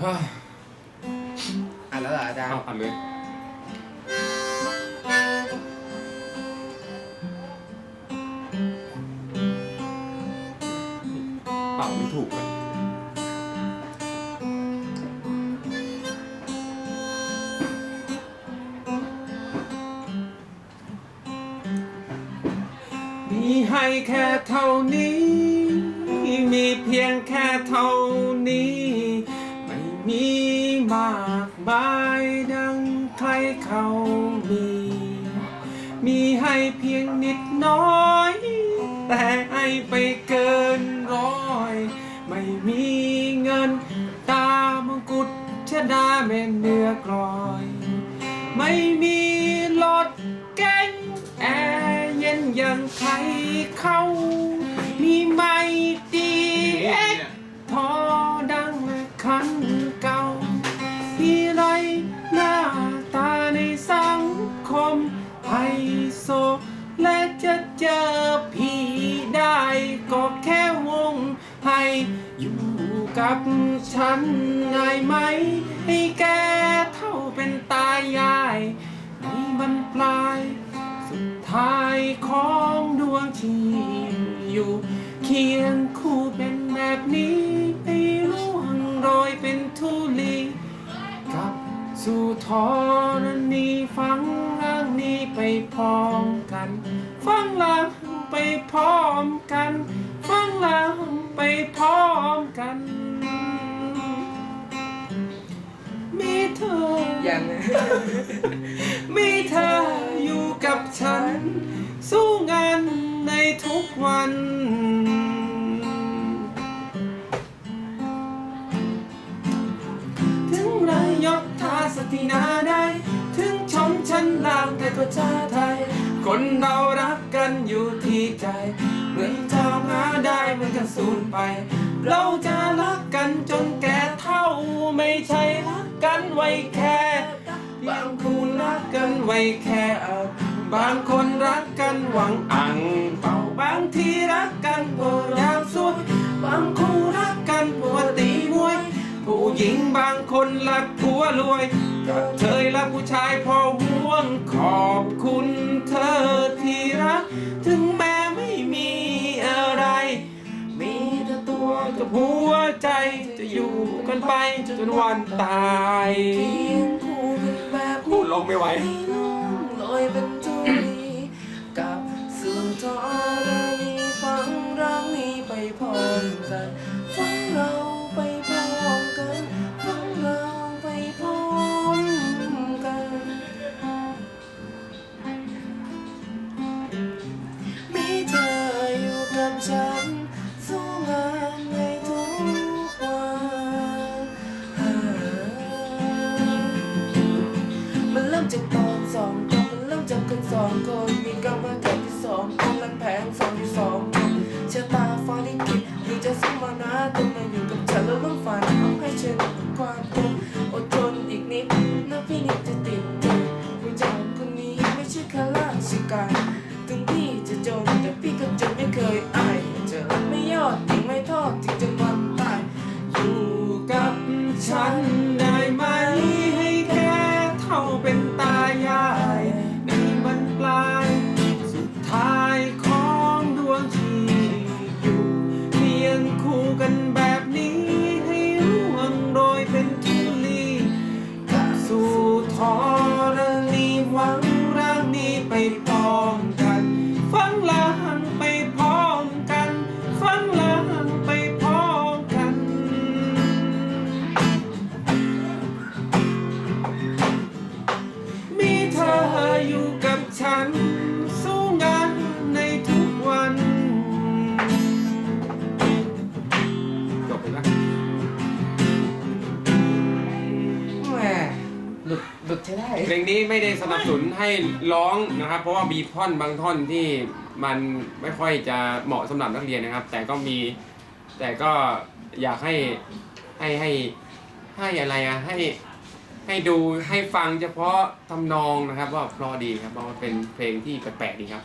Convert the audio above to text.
เฮ้ยอ่านแล้วเหรออาจารย์ เอาอันเลยเป่าไม่ถูกเลยมีให้แค่เท่านี้ มีเพียงแค่เท่าากมายดังใครเขามี มีให้เพียงนิดน้อย แต่ให้ไปเกินร้อย ไม่มีเงินตามงกุฎชดาแม่เนื้อกลอย ไม่มีรถเก๋งแอร์เย็นอย่างใครเขามีไม่ดีเอ็กทอดังและคัน อยู่กับฉันง่ายไหม ให้แกเท่าเป็นตายาย ในบรรปลาย สุดท้ายของดวงที่อยู่เคียงคู่เป็นแบบนี้ให้ร่วงโรยเป็นทุลีกับสู่ธรณีฟังร่างนี้ไปพร้อมกัน ฟังร่างไปพร้อม ยังมีเธออยู่กับฉัน สู้งานในทุกวัน ถึงรายยศทาสตินาได้ ถึงชนชั้นล่างแต่ก็ชาไทย คนเรารักกันอยู่ที่ใจ เหมือนทองหาได้เหมือนกันสูญไป เราจะรักกันจนแก่เท่าไม่ใช่รัก กันไว้แค่บางคนรักกันไว้แค่บางคนรักกันหวังอังเป่าบางทีรักกันโบยามสุดบางคู่รักกันปวดตีมวย ผู้หญิงบางคนรักผัวรวยก็เธยรักผู้ชายพอห่วงขอบคุณเธอที่รักถึง ไปจนวันตายเคียงคู่กันแบบพูดลงไม่ไหวให้ล่วงโรยเป็นทุลีกับสู่ธรณีฟั หลุดใช้ได้ เพลงนี้ไม่ได้สนับสนุนให้ร้องนะครับ เพราะว่ามีท่อนบางท่อนที่มันไม่ค่อยจะเหมาะสำหรับนักเรียนนะครับ แต่ก็มีแต่ก็อยากให้ให้ให้ให้อะไรอะให้ให้ดูให้ฟังเฉพาะทำนองนะครับ ว่าเพราะดีครับเพราะว่าเป็นเพลงที่แปลกๆดีครับ